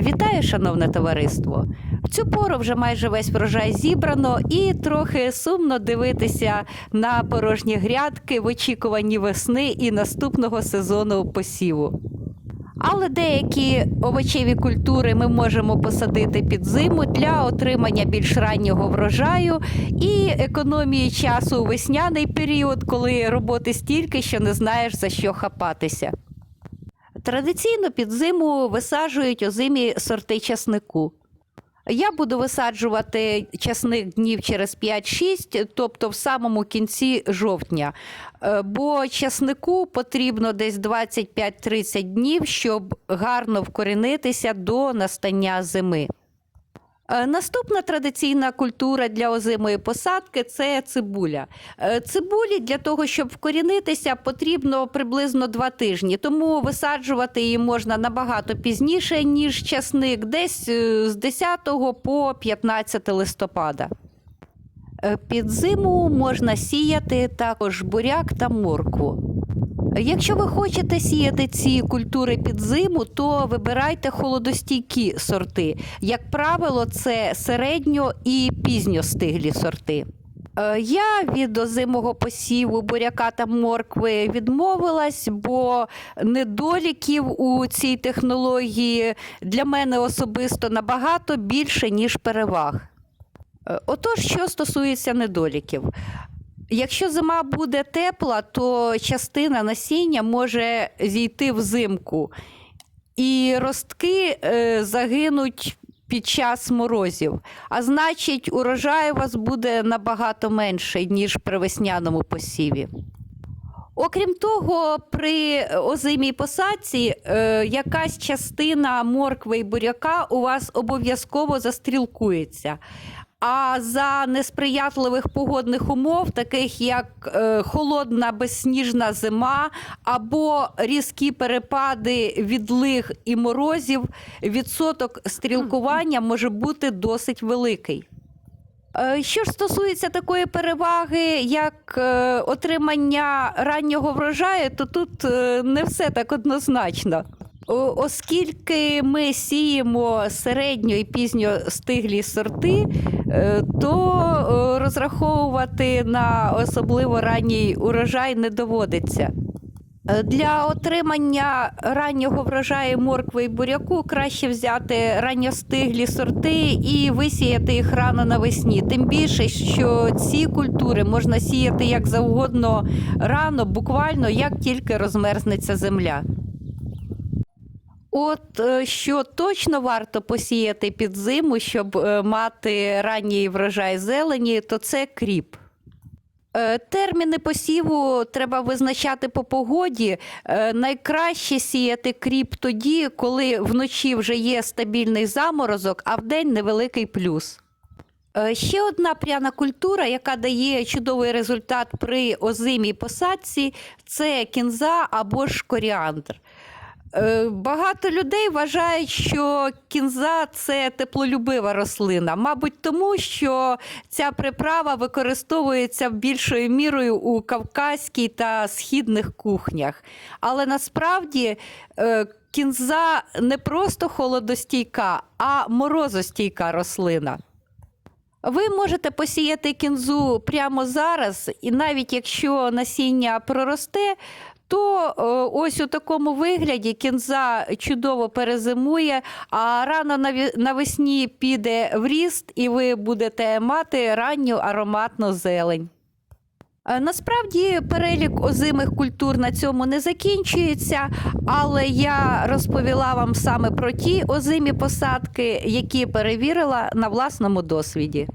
Вітаю, шановне товариство! В цю пору вже майже весь врожай зібрано, і трохи сумно дивитися на порожні грядки в очікуванні весни і наступного сезону посіву. Але деякі овочеві культури ми можемо посадити під зиму для отримання більш раннього врожаю і економії часу у весняний період, коли роботи стільки, що не знаєш за що хапатися. Традиційно під зиму висаджують озимі сорти часнику. Я буду висаджувати часник днів через 5-6, тобто в самому кінці жовтня. Е, Бо часнику потрібно десь 25-30 днів, щоб гарно вкорінитися до настання зими. Е, Наступна традиційна культура для озимої посадки це цибуля. Е, Цибулі для того, щоб вкорінитися, потрібно приблизно два тижні, тому висаджувати її можна набагато пізніше, ніж часник, десь е, з 10 по 15 листопада. Під зиму можна сіяти також буряк та моркву. Якщо ви хочете сіяти ці культури під зиму, то вибирайте холодостійкі сорти. Як правило, це середньо і пізньостиглі сорти. Е, Я від озимого посіву буряка та моркви відмовилась, бо недоліків у цій технології для мене особисто набагато більше, ніж переваг. Е, Отож, що стосується недоліків. Якщо зима буде тепла, то частина насіння може зійти взимку, і ростки е, загинуть під час морозів. А значить, урожай у вас буде набагато менший, ніж при весняному посіві. Окрім того, при озимій посадці е, якась частина моркви і буряка у вас обов'язково застрілкується. А за несприятливих погодних умов, таких як е, холодна безсніжна зима або різкі перепади відлиг і морозів, відсоток стрілкування може бути досить великий. Е, Що ж стосується такої переваги, як е, отримання раннього врожаю, то тут не все так однозначно. Оскільки ми сіємо середньо і пізньо стиглі сорти, е, то е, розраховувати на особливо ранній урожай не доводиться. Е, Для отримання раннього врожаю моркви і буряку краще взяти ранньостиглі сорти і висіяти їх рано навесні. Тим більше, що ці культури можна сіяти як завгодно рано, буквально як тільки розмерзнеться земля. От е, що точно варто посіяти під зиму, щоб е, мати ранній врожай зелені, то це кріп. Е, Терміни посіву треба визначати по погоді. Найкраще сіяти кріп тоді, коли вночі вже є стабільний заморозок, а вдень невеликий плюс. Ще одна пряна культура, яка дає чудовий результат при озимій посадці, це кінза або ж коріандр. Е, Багато людей вважають, що кінза це теплолюбива рослина. Мабуть, тому що ця приправа використовується більшою мірою у кавказькій та східних кухнях. Але насправді е, кінза не просто холодостійка, а морозостійка рослина. Ви можете посіяти кінзу прямо зараз, і навіть якщо насіння проросте, то ось у такому вигляді кінза чудово перезимує, а рано навесні піде в ріст, і ви будете мати ранню ароматну зелень. Е, Насправді перелік озимих культур на цьому не закінчується, але я розповіла вам саме про ті озимі посадки, які перевірила на власному досвіді.